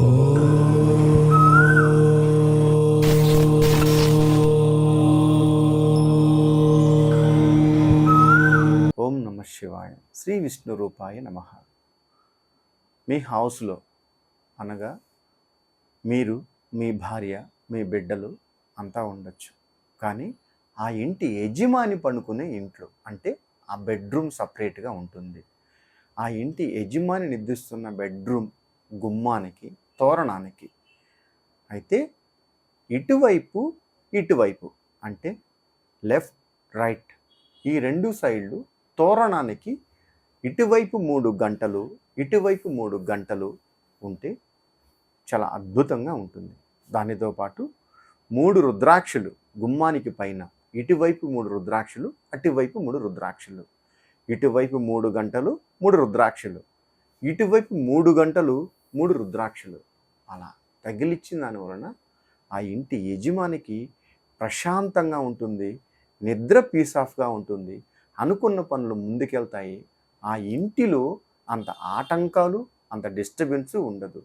ఓం నమ శివాయ. శ్రీ విష్ణు రూపాయ నమ. మీ హౌస్లో అనగా మీరు మీ భార్య మీ బిడ్డలు అంతా ఉండొచ్చు. కానీ ఆ ఇంటి యజమాని పడుకునే ఇంట్లో అంటే ఆ బెడ్రూమ్ సపరేట్గా ఉంటుంది. ఆ ఇంటి యజమాని నిద్రిస్తున్న బెడ్రూమ్ గుమ్మానికి తోరణానికి. అయితే ఇటువైపు ఇటువైపు అంటే లెఫ్ట్ రైట్ ఈ రెండు సైడ్లు తోరణానికి ఇటువైపు మూడు గంటలు ఇటువైపు మూడు గంటలు ఉంటే చాలా అద్భుతంగా ఉంటుంది. దానితో పాటు మూడు రుద్రాక్షలు గుమ్మానికి పైన ఇటువైపు మూడు రుద్రాక్షలు అటువైపు మూడు రుద్రాక్షలు. ఇటువైపు మూడు గంటలు మూడు రుద్రాక్షలు. ఇటువైపు మూడు గంటలు మూడు రుద్రాక్షలు. అలా తగిలిచ్చిన దాని వలన ఆ ఇంటి యజమానికి ప్రశాంతంగా ఉంటుంది నిద్ర పీస్ ఆఫ్గా ఉంటుంది అనుకున్న పనులు ముందుకెళ్తాయి. ఆ ఇంటిలో అంత ఆటంకాలు అంత డిస్టర్బెన్స్ ఉండదు.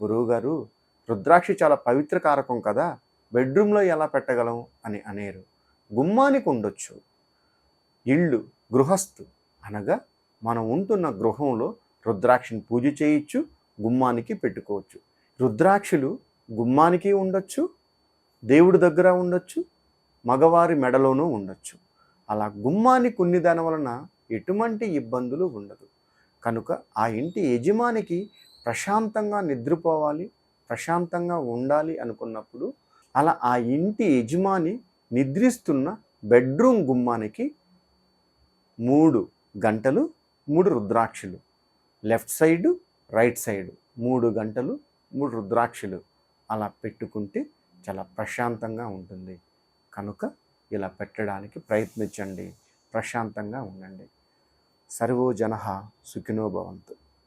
గురువుగారు రుద్రాక్షి చాలా పవిత్ర కారకం కదా బెడ్రూమ్లో ఎలా పెట్టగలం అని అనేరు. గుమ్మానికి ఉండొచ్చు. ఇళ్ళు గృహస్థు అనగా మనం ఉంటున్న గృహంలో రుద్రాక్షిని పూజ చేయొచ్చు గుమ్మానికి పెట్టుకోవచ్చు. రుద్రాక్షులు గుమ్మానికి ఉండొచ్చు దేవుడి దగ్గర ఉండొచ్చు మగవారి మెడలోనూ ఉండొచ్చు. అలా గుమ్మానికి కొన్ని దాని వలన ఎటువంటి ఇబ్బందులు ఉండదు. కనుక ఆ ఇంటి యజమానికి ప్రశాంతంగా నిద్రపోవాలి ప్రశాంతంగా ఉండాలి అనుకున్నప్పుడు అలా ఆ ఇంటి యజమాని నిద్రిస్తున్న బెడ్రూమ్ గుమ్మానికి మూడు గంటలు మూడు రుద్రాక్షలు. లెఫ్ట్ సైడు రైట్ సైడు మూడు గంటలు మూడు రుద్రాక్షలు అలా పెట్టుకుంటే చాలా ప్రశాంతంగా ఉంటుంది. కనుక ఇలా పెట్టడానికి ప్రయత్నించండి. ప్రశాంతంగా ఉండండి. సర్వోజన సుఖినో భవంతు.